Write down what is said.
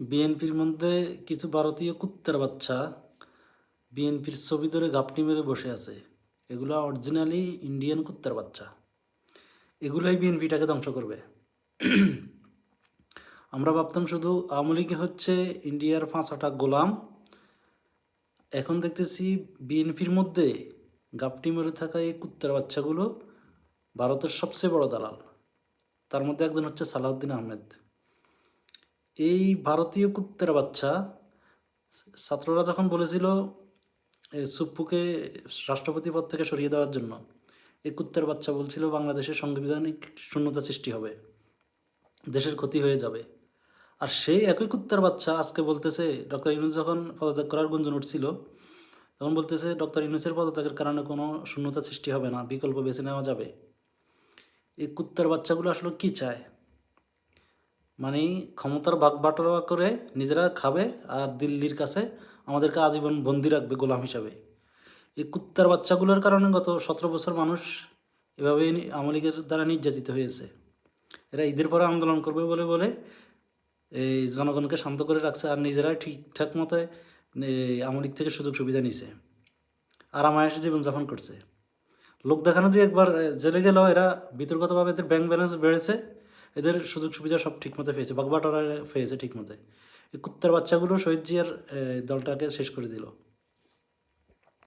বিএনপির মধ্যে কিছু ভারতীয় কুত্তার বাচ্চা বিএনপির ছবি ধরে গাপটি মেরে বসে আছে। এগুলো অরিজিনালি ইন্ডিয়ান কুত্তার বাচ্চা। এগুলোই বিএনপিটাকে ধ্বংস করবে। আমরা ভাবতাম শুধু আওয়ামী হচ্ছে ইন্ডিয়ার পাঁচাটা গোলাম। এখন দেখতেছি বিএনপির মধ্যে গাপটি মেরে থাকা এই কুত্তার বাচ্চাগুলো ভারতের সবচেয়ে বড় দালাল। তার মধ্যে একজন হচ্ছে সালাউদ্দিন আহমেদ। এই ভারতীয় কুত্তার বাচ্চা, ছাত্ররা যখন বলেছিল সুপ্পুকে রাষ্ট্রপতি পদ থেকে সরিয়ে দেওয়ার জন্য, এই কুত্তার বাচ্চা বলছিল, বাংলাদেশের সাংবিধানিক শূন্যতা সৃষ্টি হবে, দেশের ক্ষতি হয়ে যাবে। আর সেই একই কুত্তার বাচ্চা আজকে বলতেছে, ডক্টর ইউনুস যখন পদত্যাগ করার গুঞ্জন উঠছিল, তখন বলতেছে, ডক্টর ইউনুসের পদত্যাগের কারণে কোনো শূন্যতা সৃষ্টি হবে না, বিকল্প বেছে নেওয়া যাবে। এই কুত্তার বাচ্চাগুলো আসলে কি চায়? মানে ক্ষমতার ভাগ বাটোয়ারা করে নিজেরা খাবে আর দিল্লির কাছে আমাদেরকে আজীবন বন্দি রাখবে গোলাম হিসাবে। এই কুত্তার বাচ্চাগুলোর কারণে গত সতেরো বছর মানুষ এভাবে আওয়ামী লীগের দ্বারা নির্যাতিত হয়েছে। এরা ঈদের পরে আন্দোলন করবে বলে বলে এই জনগণকে শান্ত করে রাখছে আর নিজেরাই ঠিকঠাক মতো আওয়ামী লীগ থেকে সুযোগ সুবিধা নিছে আরামায়েসে জীবনযাপন করছে। লোক দেখানো দিয়ে একবার জেলে গেলেও এরা বিতর্কতভাবে এদের ব্যাংক ব্যালেন্স বেড়েছে। এদের সুযোগ সুবিধা সব ঠিক মতো পেয়েছে বাগবাটোয়ারা পেয়েছে ঠিক মতো এই কুত্তার বাচ্চাগুলো শহীদ জিয়ার দলটাকে শেষ করে দিল।